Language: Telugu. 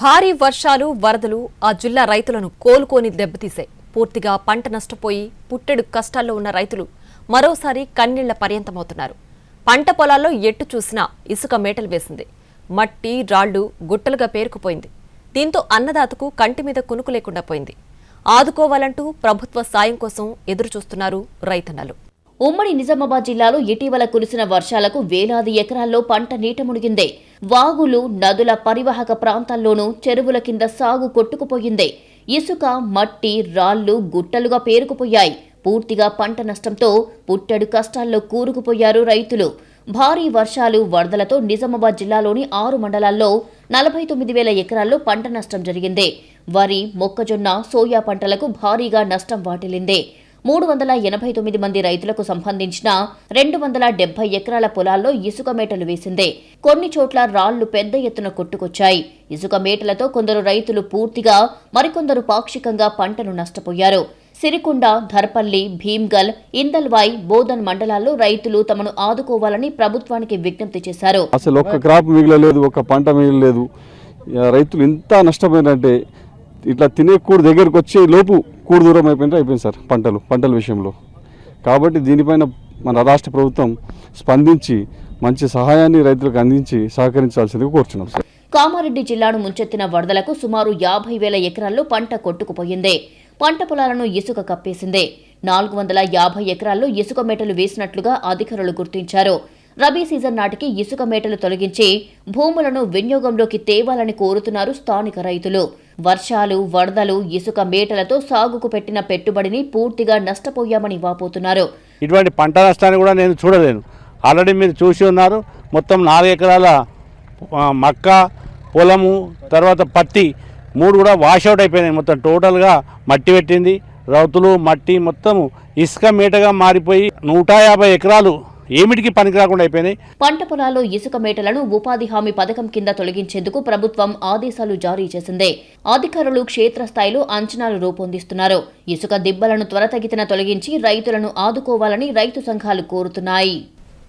భారీ వర్షాలు వరదలు ఆ జిల్లా రైతులను కోలుకోని దెబ్బతీశాయి. పూర్తిగా పంట నష్టపోయి పుట్టెడు కష్టాల్లో ఉన్న రైతులు మరోసారి కన్నీళ్ళ పర్యంతమవుతున్నారు. పంట పొలాల్లో ఎట్టు చూసినా ఇసుక మేటలు వేసింది. మట్టి రాళ్ళు గుట్టలుగా పేరుకుపోయింది. దీంతో అన్నదాతకు కంటి మీద కునుకు లేకుండా పోయింది. ఆదుకోవాలంటూ ప్రభుత్వ సాయం కోసం ఎదురుచూస్తున్నారు రైతన్నలు. ఉమ్మడి నిజామాబాద్ జిల్లాలో ఇటీవల కురిసిన వర్షాలకు వేలాది ఎకరాల్లో పంట నీట మునిగిందే. వాగులు నదుల పరివాహక ప్రాంతాల్లోనూ చెరువుల కింద సాగు కొట్టుకుపోయింది. ఇసుక మట్టి రాళ్ళు గుట్టలుగా పేరుకుపోయాయి. పూర్తిగా పంట నష్టంతో పుట్టెడు కష్టాల్లో కూరుకుపోయారు రైతులు. భారీ వర్షాలు వరదలతో నిజామాబాద్ జిల్లాలోని ఆరు మండలాల్లో నలభై తొమ్మిది వేల ఎకరాల్లో పంట నష్టం జరిగింది. వరి మొక్కజొన్న సోయా పంటలకు భారీగా నష్టం వాటిల్లిందే. మూడు వందల ఎనభై తొమ్మిది మంది రైతులకు సంబంధించిన రెండు వందల డెబ్బై ఎకరాల పొలాల్లో ఇసుక మేటలు వేసిందే. కొన్ని చోట్ల రాళ్ళు పెద్ద ఎత్తున కొట్టుకొచ్చాయి. ఇసుక మేటలతో కొందరు రైతులు పూర్తిగా మరికొందరు పాక్షికంగా పంటను నష్టపోయారు. సిరికొండ ధర్పల్లి భీమ్గల్ ఇందల్వాయ్ బోధన్ మండలాల్లో రైతులు తమను ఆదుకోవాలని ప్రభుత్వానికి విజ్ఞప్తి చేశారు. అసలు ఒక్క క్రాప్ మిగలలేదు ఒక్క పంట మిగలలేదు. రైతులు ఎంత నష్టపోయినంటే ఇట్లా తినే కూడు దగ్గరికి వచ్చే లోపు కూడు దూరం అయిపోయింటే అయిపోయింది సార్ పంటలు పంటల విషయంలో. కాబట్టి దీనిపైన మన రాష్ట్ర ప్రభుత్వం స్పందించి మంచి సహాయాన్ని రైతులకు అందించి సహకరించాల్సిందిగా కోరుచున్నాం సార్. కామారెడ్డి జిల్లాను ముంచెత్తిన వరదలకు సుమారు యాభై వేల ఎకరాల్లో పంట కొట్టుకుపోయిందే. పంట పొలాలను ఇసుక కప్పేసిందే. నాలుగు వందల యాభై ఎకరాల్లో ఇసుక మెటలు వేసినట్లుగా అధికారులు గుర్తించారు. రబీ సీజన్ నాటికి ఇసుక మేటలు తొలగించి భూములను వినియోగంలోకి తేవాలని కోరుతున్నారు స్థానిక రైతులు. వర్షాలు వరదలు ఇసుక మేటలతో సాగుకు పెట్టిన పెట్టుబడిని పూర్తిగా నష్టపోయామని వాపోతున్నారు. ఇటువంటి పంట నష్టాన్ని కూడా నేను చూడలేను. ఆల్రెడీ మీరు చూసి ఉన్నారు మొత్తం నాలుగు ఎకరాల మక్క పొలము తర్వాత పత్తి మూడు కూడా వాషౌట్ అయిపోయినాయి. మొత్తం టోటల్గా మట్టి పెట్టింది. రౌతులు మట్టి మొత్తము ఇసుక మేటగా మారిపోయి నూట యాభై ఎకరాలు ఏమిటికి పనికి రాకుండా అయిపోయినాయి పంట పొలాల్లో ఇసుక మేటలను ఉపాధి హామీ పథకం కింద తొలగించేందుకు ప్రభుత్వం ఆదేశాలు జారీ చేసిందే. అధికారులు క్షేత్రస్థాయిలో అంచనాలు రూపొందిస్తున్నారు. ఇసుక దిబ్బలను త్వరతగితిన తొలగించి రైతులను ఆదుకోవాలని రైతు సంఘాలు కోరుతున్నాయి.